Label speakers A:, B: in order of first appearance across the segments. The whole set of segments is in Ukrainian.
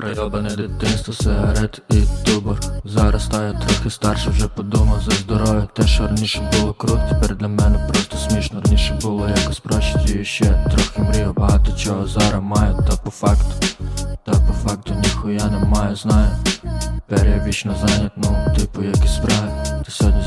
A: Прийобане дитинство, сигарет і тубор Зараз стаю трохи старше, вже подумав за здоров'я. Те, що раніше було круто, тепер для мене просто смішно. Раніше було якось проще, і ще трохи мрію Багато чого зараз маю, та по факту Та по факту ніхуя не маю, знаю Тепер я вічно зайнят, ну, типу, як і справи. Та сьогодні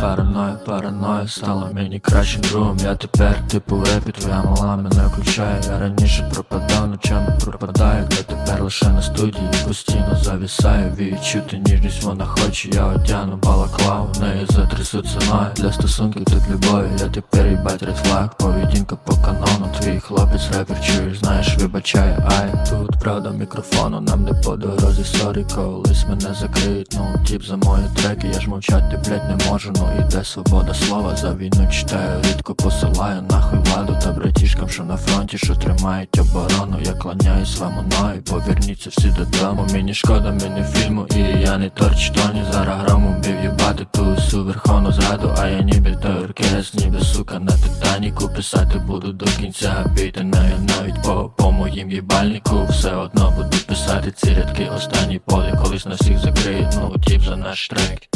A: Параноя, параноя стала мені кращим другом. Я тепер, типу, репі, твоя мала мене включає. Я раніше пропадав, ночами пропадаю. Та тепер лише на студії постійно завісаю. Відчути ніжність вона хоче, я одягну балаклаву В неї затрясуться ноги Для стосунків тут любові, я тепер їбать ред флаг Поведінка по канону, твій хлопець репер чуєш, знаєш, вибачай, ай Тут правда мікрофону, нам не по дорозі, сорі, колись мене закриють, ну тіп за мої треки, я ж мовчати, блять, не можу, ну іде свобода слова, за війну читаю, рідко посилаю нахуй владу та братішкам, що на фронті, що тримають оборону, я кланяюсь вам ноги, поверніться всі додому, мені шкода, мені фільму, і я не торч тоні, зараз граму бів їбати ту всю верховну зраду, а я ніби той оркестр, ніби сука на титаніку, писати буду до кінця, бійте нею навіть по, по моїм їбальнику, все одно буду писати ці рядки, останній полі, колись нас всіх закриють, ну тіп за наш трек,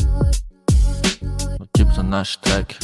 A: наш трек.